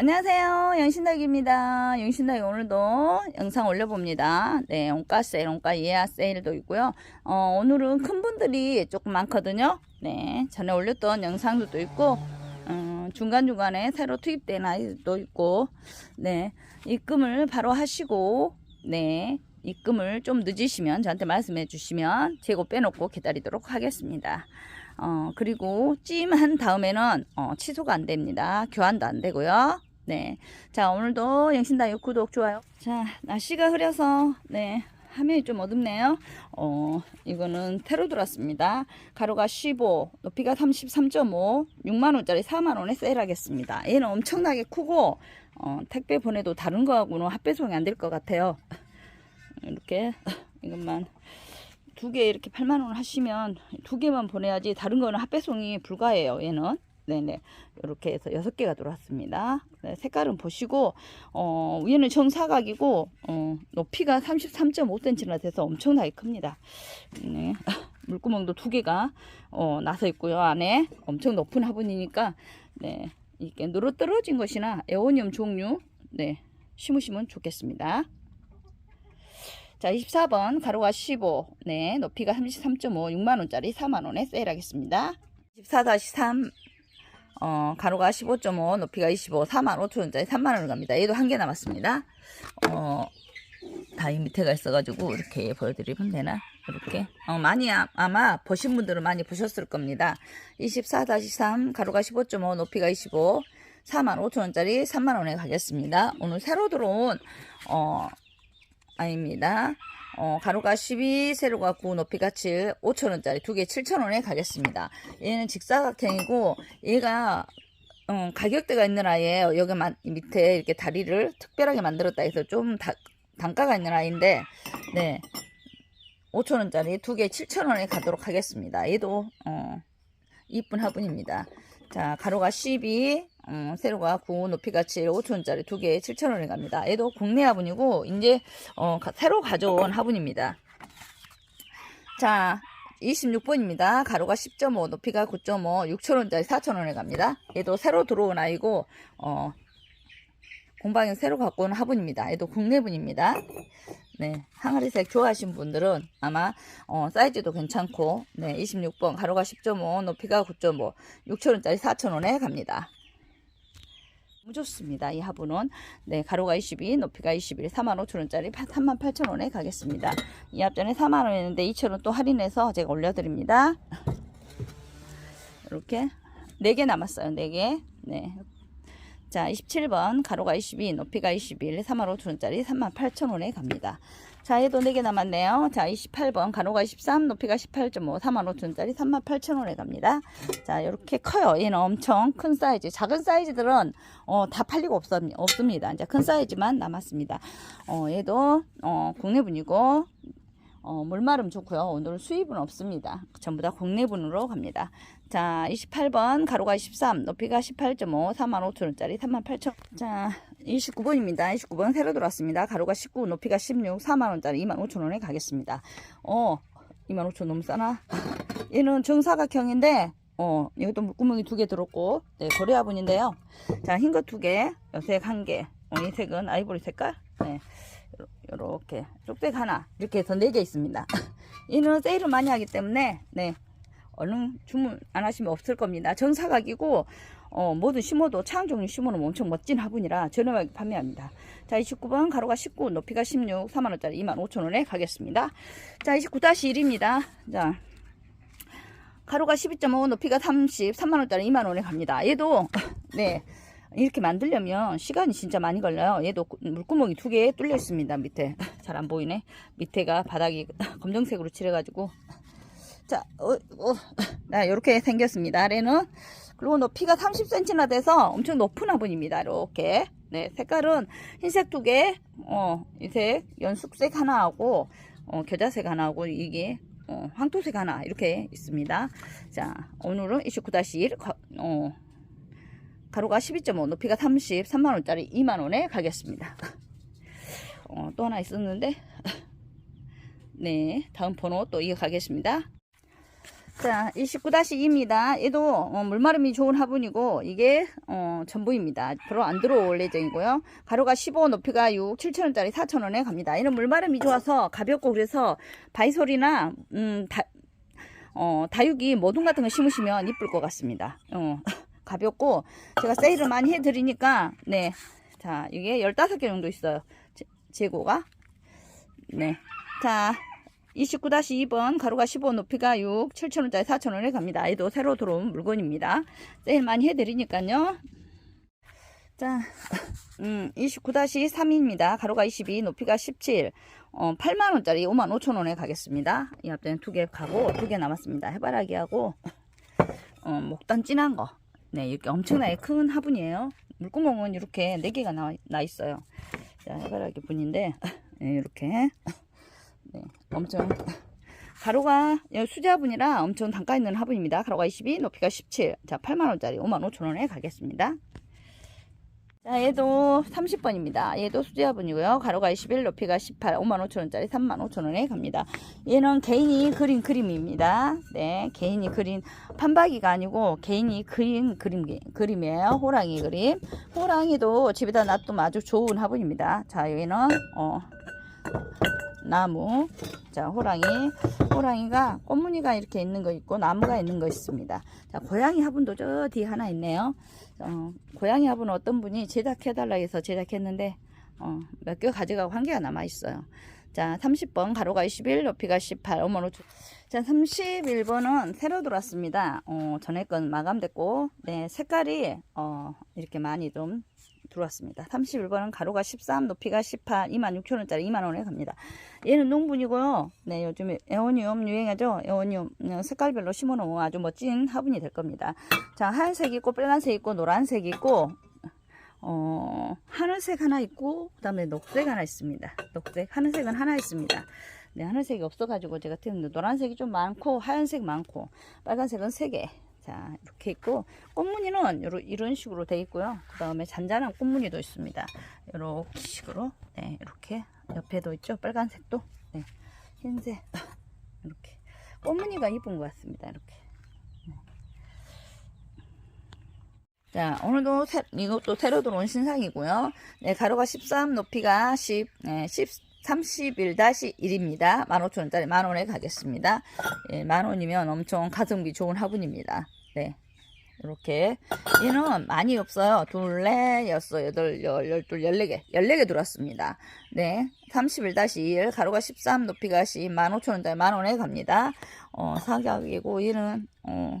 안녕하세요. 영신덕입니다. 영신덕이 오늘도 영상 올려봅니다. 네, 원가 세일, 원가 예약 세일도 있고요. 어, 오늘은 큰 분들이 조금 많거든요. 네, 전에 올렸던 영상들도 있고, 음, 중간중간에 새로 투입된 아이도 있고, 네, 입금을 바로 하시고, 네, 입금을 좀 늦으시면 저한테 말씀해 주시면 재고 빼놓고 기다리도록 하겠습니다. 어, 그리고 찜한 다음에는 어, 취소가 안 됩니다. 교환도 안 되고요. 네. 자, 오늘도 영신다육 구독, 좋아요. 자, 날씨가 흐려서, 네. 화면이 좀 어둡네요. 어, 이거는 테로 들었습니다. 가로가 15, 높이가 33.5, 6만원짜리 4만원에 세일하겠습니다. 얘는 엄청나게 크고, 어, 택배 보내도 다른 거하고는 합배송이 안 될 것 같아요. 이렇게, 이것만. 두 개 이렇게 8만원 하시면 두 개만 보내야지 다른 거는 합배송이 불가해요. 얘는. 네네. 이렇게 해서 여섯 개가 들어왔습니다. 네, 색깔은 보시고, 어, 위에는 정사각이고, 어, 높이가 33.5cm나 돼서 엄청나게 큽니다. 네. 물구멍도 두 개가, 어, 나서 있고요. 안에 엄청 높은 화분이니까, 네. 이게 늘어떨어진 것이나 에오니움 종류, 네. 심으시면 좋겠습니다. 자, 24번 가로가 15, 네, 높이가 33.5, 6만원짜리 4만원에 세일하겠습니다. 24-3, 어, 가로가 15.5, 높이가 25, 4만 5천원짜리 3만원을 갑니다. 얘도 한 개 남았습니다. 어, 다이 밑에가 있어가지고 이렇게 보여드리면 되나? 이렇게. 어, 많이, 아, 아마 보신 분들은 많이 보셨을 겁니다. 24-3, 가로가 15.5, 높이가 25, 4만 5천원짜리 3만원에 가겠습니다. 오늘 새로 들어온, 어, 아닙니다. 어, 가로가 12, 세로가 9, 높이가 7, 5천원짜리 두 개 7천원에 가겠습니다. 얘는 직사각형이고, 얘가, 어, 가격대가 있는 아이예요. 여기 만, 밑에 이렇게 다리를 특별하게 만들었다 해서 좀 다, 단가가 있는 아이인데, 네. 5천원짜리 두 개 7천원에 가도록 하겠습니다. 얘도, 어, 이쁜 화분입니다. 자, 가로가 12, 음, 세로가 9, 높이가 7, 5천원짜리 두 개에 7천원에 갑니다. 얘도 국내 화분이고, 이제, 어, 가- 새로 가져온 화분입니다. 자, 26번입니다. 가로가 10.5, 높이가 9.5, 6천원짜리 4천원에 갑니다. 얘도 새로 들어온 아이고, 어, 공방에 새로 갖고 온 화분입니다. 얘도 국내분입니다. 네, 항아리색 좋아하시는 분들은 아마 어, 사이즈도 괜찮고 네, 26번 가로가 10.5 높이가 9.5 6천원짜리 4천원에 갑니다. 너무 좋습니다. 이 화분은 네 가로가 22 높이가 21 45,000원짜리 38,000원에 가겠습니다. 이 앞전에 4만원이었는데 2,000원 또 할인해서 제가 올려드립니다. 이렇게 4개 남았어요. 4개 네. 자, 27번 가로가 22, 높이가 21, 35,000원짜리 38,000원에 갑니다. 자, 얘도 4개 남았네요. 자, 28번 가로가 23, 높이가 18.5, 45,000원짜리 38,000원에 갑니다. 자, 이렇게 커요. 얘는 엄청 큰 사이즈. 작은 사이즈들은 어, 다 팔리고 없, 없습니다. 이제 큰 사이즈만 남았습니다. 어, 얘도 어, 국내분이고 어, 물마름 좋고요. 오늘은 수입은 없습니다. 전부 다 국내분으로 갑니다. 자, 28번 가로가 23, 높이가 18.5, 45,000원짜리 38,000원. 자, 29번입니다. 29번 새로 들어왔습니다. 가로가 19, 높이가 16, 4만원짜리 25,000원에 가겠습니다. 어, 25,000원 너무 싸나? 얘는 정사각형인데, 어, 여기도 물구멍이 두 개 들었고, 네, 고래화분인데요. 자, 흰 거 두 개, 여색 한 개, 어, 이 색은 아이보리 색깔, 네. 요렇게 쪽색 하나 이렇게 해서 네개 있습니다. 얘는 세일을 많이 하기 때문에 네. 얼른 주문 안 하시면 없을 겁니다. 정사각이고 어, 뭐든 심어도 차양 종류 심어놓으면 엄청 멋진 화분이라 저렴하게 판매합니다. 자 29번 가로가 19 높이가 16 4만원짜리 25,000원에 가겠습니다. 자 29-1입니다. 자 가로가 12.5 높이가 30 3만원짜리 2만원에 갑니다. 얘도 네 이렇게 만들려면 시간이 진짜 많이 걸려요. 얘도 구- 물구멍이 두 개 뚫려 있습니다. 밑에 잘 안 보이네. 밑에가 바닥이 검정색으로 칠해가지고 자, 어, 어, 나 이렇게 생겼습니다. 아래는 그리고 높이가 30cm나 돼서 엄청 높은 화분입니다. 이렇게 네 색깔은 흰색 두 개, 어, 이색 연숙색 하나 하고 어, 겨자색 하나 하고 이게 어, 황토색 하나 이렇게 있습니다. 자, 오늘은 29-1 어. 가로가 12.5 높이가 30 3만원짜리 2만원에 가겠습니다 어, 또 하나 있었는데 네 다음 번호 또 이어 가겠습니다 자, 29-2입니다. 얘도 어, 물마름이 좋은 화분이고 이게 어, 전부입니다. 앞으로 안 들어올 예정이고요. 가로가 15, 높이가 6, 7천원짜리 4천원에 갑니다. 얘는 물마름이 좋아서 가볍고 그래서 바이솔이나 음, 다, 어, 다육이 모둠 같은 거 심으시면 이쁠 것 같습니다. 어, 가볍고 제가 세일을 많이 해드리니까 네, 자 이게 15개 정도 있어요. 제, 재고가 네, 자 29-2번 가로가 15 높이가 6 7천원짜리 4천원에 갑니다. 얘도 새로 들어온 물건입니다. 세일 많이 해드리니까요. 자, 음, 29-3입니다. 가로가 22 높이가 17 어, 8만원짜리 5만 5천원에 가겠습니다. 이 앞에는 두 개 가고 두 개 남았습니다. 해바라기하고 어, 목단 진한 거. 네, 이렇게 엄청나게 큰 화분이에요. 물구멍은 이렇게 네 개가 나, 나 있어요. 자, 해바라기 분인데 네, 이렇게 네, 엄청 가로가 수제 화분이라 엄청 단가 있는 화분입니다. 가로가 22, 높이가 17. 자, 8만원짜리 5만 5천원에 가겠습니다. 자, 얘도 30번입니다. 얘도 수제화분이고요. 가로가 21, 높이가 18, 5만 5천원짜리 3만 5천원에 갑니다. 얘는 개인이 그린 그림입니다. 네, 개인이 그린 판박이가 아니고 개인이 그린 그림, 그림이에요. 호랑이 그림. 호랑이도 집에다 놔두면 아주 좋은 화분입니다. 자, 얘는, 어, 나무. 자, 호랑이. 호랑이가 꽃무늬가 이렇게 있는 거 있고 나무가 있는 거 있습니다. 자, 고양이 화분도 저 뒤에 하나 있네요. 어, 고양이 화분은 어떤 분이 제작해 달라 해서 제작했는데 어, 몇 개 가져가고 한 개가 남아 있어요. 자, 30번 가로가 21, 높이가 18, 5만 5천. 자, 31번은 새로 들어왔습니다. 어, 전에 건 마감됐고, 네, 색깔이 어, 이렇게 많이 좀 들어왔습니다. 31번은 가로가 13, 높이가 18, 26,000원짜리 2만원에 갑니다. 얘는 농분이고요. 네, 요즘에 에오니움 유행하죠? 에오니움 음, 색깔별로 심어놓으면 아주 멋진 화분이 될 겁니다. 자, 하얀색 있고, 빨간색 있고, 노란색 있고, 어, 하늘색 하나 있고, 그 다음에 녹색 하나 있습니다. 녹색, 하늘색은 하나 있습니다. 네, 하늘색이 없어가지고 제가 틀는데 노란색이 좀 많고, 하얀색 많고, 빨간색은 3개. 자, 이렇게 있고, 꽃무늬는 요런, 이런 식으로 돼 있고요. 그 다음에 잔잔한 꽃무늬도 있습니다. 이렇게 식으로, 네, 이렇게. 옆에도 있죠? 빨간색도. 네, 흰색. 이렇게. 꽃무늬가 이쁜 것 같습니다. 이렇게. 자, 오늘도 새, 이것도 새로 들어온 신상이고요. 네, 가로가 13, 높이가 10, 네, 10, 31-1입니다. 15,000원짜리 만원에 가겠습니다. 예, 만원이면 엄청 가성비 좋은 화분입니다. 네. 이렇게. 얘는 많이 없어요. 둘, 넷, 여섯, 여덟, 열, 열둘, 열네 개. 열네 개 들어왔습니다. 네. 31-1, 가로가 13, 높이가 10, 15,000원짜리 만원에 갑니다. 어, 사격이고, 얘는, 어,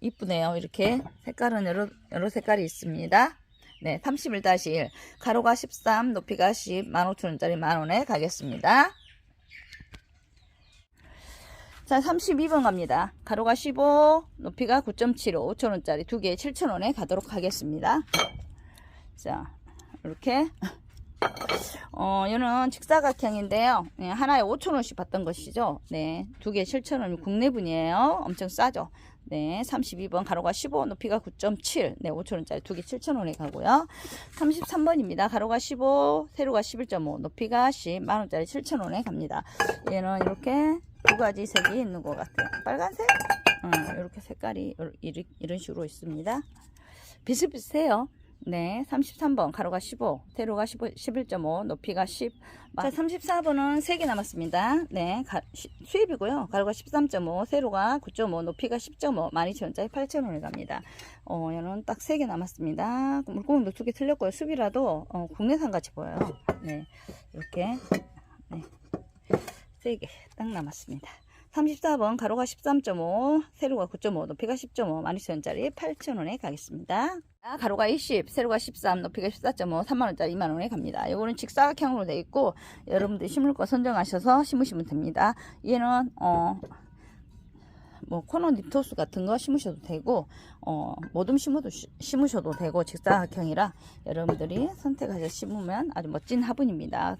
이쁘네요. 이렇게 색깔은 여러, 여러 색깔이 있습니다. 네, 31-1 가로가 13 높이가 10 15,000원짜리 만원에 가겠습니다. 자 32번 갑니다. 가로가 15 높이가 9.75 5,000원짜리 두개 7,000원에 가도록 하겠습니다. 자 이렇게 어, 얘는 직사각형인데요. 네, 하나에 5,000원씩 받던 것이죠. 네, 두개 7,000원 국내분이에요. 엄청 싸죠. 네, 32번 가로가 15, 높이가 9.7. 네, 5,000원짜리 두 개 7,000원에 가고요. 33번입니다. 가로가 15, 세로가 11.5, 높이가 10, 만원짜리 7,000원에 갑니다. 얘는 이렇게 두 가지 색이 있는 것 같아요. 빨간색? 어, 이렇게 색깔이 이런, 식으로 있습니다. 비슷비슷해요. 네, 33번 가로가 15, 세로가 15, 11.5, 높이가 10. 자, 34번은 3개 남았습니다. 네, 가, 시, 수입이고요. 가로가 13.5, 세로가 9.5, 높이가 10.5, 12,000원짜리 8,000원에 갑니다. 어, 얘는 딱 3개 남았습니다. 물고기도 두개 틀렸고요. 수비라도 어, 국내산 같이 보여요. 네, 이렇게 네, 3개 딱 남았습니다. 34번 가로가 13.5 세로가 9.5 높이가 10.5 12,000원짜리 8,000원에 가겠습니다. 가로가 20 세로가 13 높이가 14.5 3만원짜리 2만원에 갑니다. 요거는 직사각형으로 되어 있고 여러분들 심을 거 선정하셔서 심으시면 됩니다. 얘는 어, 뭐 코너 립토스 같은 거 심으셔도 되고 어, 모둠 심어도 시, 심으셔도 되고 직사각형이라 여러분들이 선택하셔서 심으면 아주 멋진 화분입니다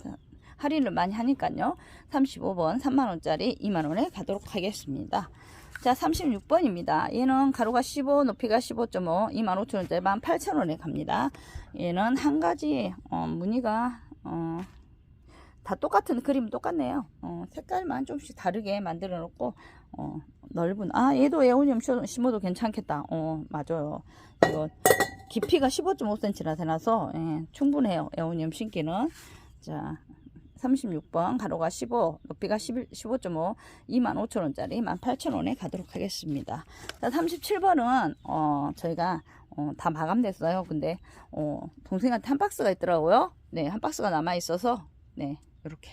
할인을 많이 하니까요. 35번 3만원짜리 2만원에 가도록 하겠습니다. 자 36번입니다. 얘는 가로가 15 높이가 15.5 25,000원짜리 18,000원에 갑니다. 얘는 한 가지 어, 무늬가 어, 다 똑같은 그림 똑같네요. 어, 색깔만 좀씩 다르게 만들어 놓고 어, 넓은 아 얘도 심- 심어도 괜찮겠다. 어 맞아요. 이거 깊이가 15.5cm나 되나서 예, 충분해요. 에오니움 심기는 자 36번 가로가 15 높이가 11, 15.5 25,000원짜리 18,000원에 가도록 하겠습니다. 자 37번은 어 저희가 어, 다 마감됐어요. 근데 어, 동생한테 한 박스가 있더라고요. 네, 한 박스가 남아 있어서 네, 이렇게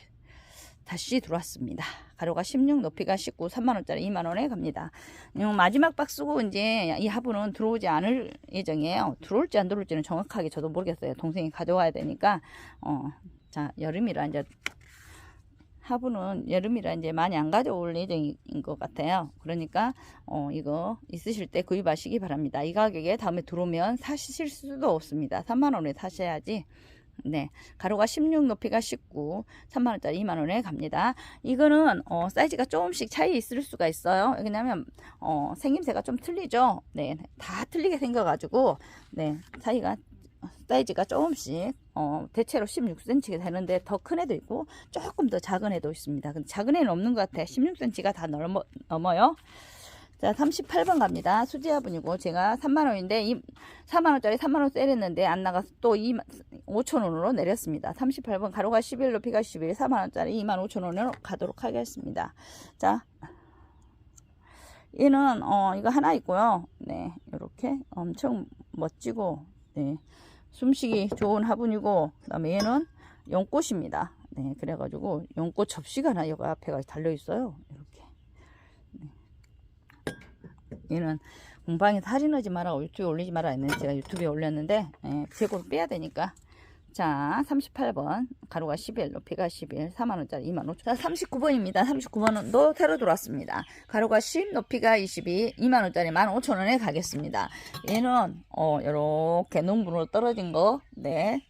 다시 들어왔습니다. 가로가 16, 높이가 19, 3만 원짜리 2만 원에 갑니다. 이 마지막 박스고 이제 이 화분은 들어오지 않을 예정이에요. 들어올지 안 들어올지는 정확하게 저도 모르겠어요. 동생이 가져와야 되니까 어, 자 여름이라 이제 화분은 여름이라 이제 많이 안 가져올 예정인 것 같아요. 그러니까 어 이거 있으실 때 구입하시기 바랍니다. 이 가격에 다음에 들어오면 사실 수도 없습니다. 3만 원에 사셔야지. 네, 가로가 16, 높이가 19, 3만 원짜리 2만 원에 갑니다. 이거는 어, 사이즈가 조금씩 차이 있을 수가 있어요. 왜냐면 어, 생김새가 좀 틀리죠. 네, 다 틀리게 생겨 가지고 네 차이가 사이즈가 조금씩 어, 대체로 16cm가 되는데 더 큰 애도 있고 조금 더 작은 애도 있습니다. 근데 작은 애는 없는 것 같아. 16cm가 다 넘어, 넘어요. 자, 38번 갑니다. 수지화분이고 제가 3만 원인데 이 4만 원짜리 3만 원 세렸는데 안 나가서 또 2만 5천 원으로 내렸습니다. 38번 가로가 11, 높이가 11, 4만 원짜리 2만 5천 원으로 가도록 하겠습니다. 자, 얘는 어 이거 하나 있고요. 네, 이렇게 엄청 멋지고 네. 숨쉬기 좋은 화분이고 그 다음에 얘는 연꽃입니다. 네, 그래가지고 연꽃 접시가 하나 여기 앞에가 달려 있어요. 이렇게. 네. 얘는 공방에 사진하지 마라 유튜브에 올리지 마라 했는데 제가 유튜브에 올렸는데 예, 재고를 빼야 되니까 자 38번. 가로가 11 높이가 11 4만원짜리 2만 5천. 자 39번입니다. 39번은 새로 들어왔습니다. 가로가 10 높이가 22 2만원짜리 1만 5천원에 가겠습니다. 얘는 어 요렇게 농분으로 떨어진 거네.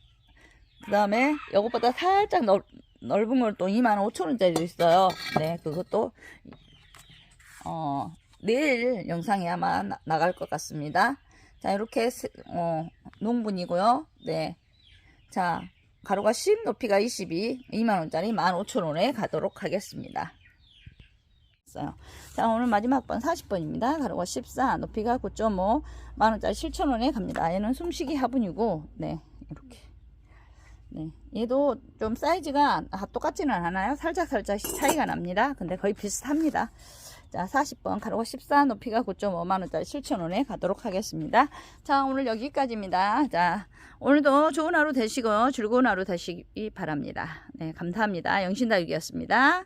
그 다음에 이것보다 살짝 넓, 넓은 걸 또 2만 5천원짜리도 있어요. 네 그것도 어 내일 영상이 아마 나, 나갈 것 같습니다. 자 이렇게 세- 어 농분이고요. 네 자, 가로가 10, 높이가 22, 2만원짜리 15,000원에 가도록 하겠습니다. 자, 오늘 마지막 번 40번입니다. 가로가 14, 높이가 9.5, 만원짜리 7,000원에 갑니다. 얘는 숨쉬기 화분이고, 네, 이렇게. 네, 얘도 좀 사이즈가 다 똑같지는 않아요. 살짝 살짝 차이가 납니다. 근데 거의 비슷합니다. 자, 40번 가로가 14, 높이가 9.5만원짜리 7,000원에 가도록 하겠습니다. 자, 오늘 여기까지입니다. 자, 오늘도 좋은 하루 되시고 즐거운 하루 되시기 바랍니다. 네, 감사합니다. 영신다육이었습니다.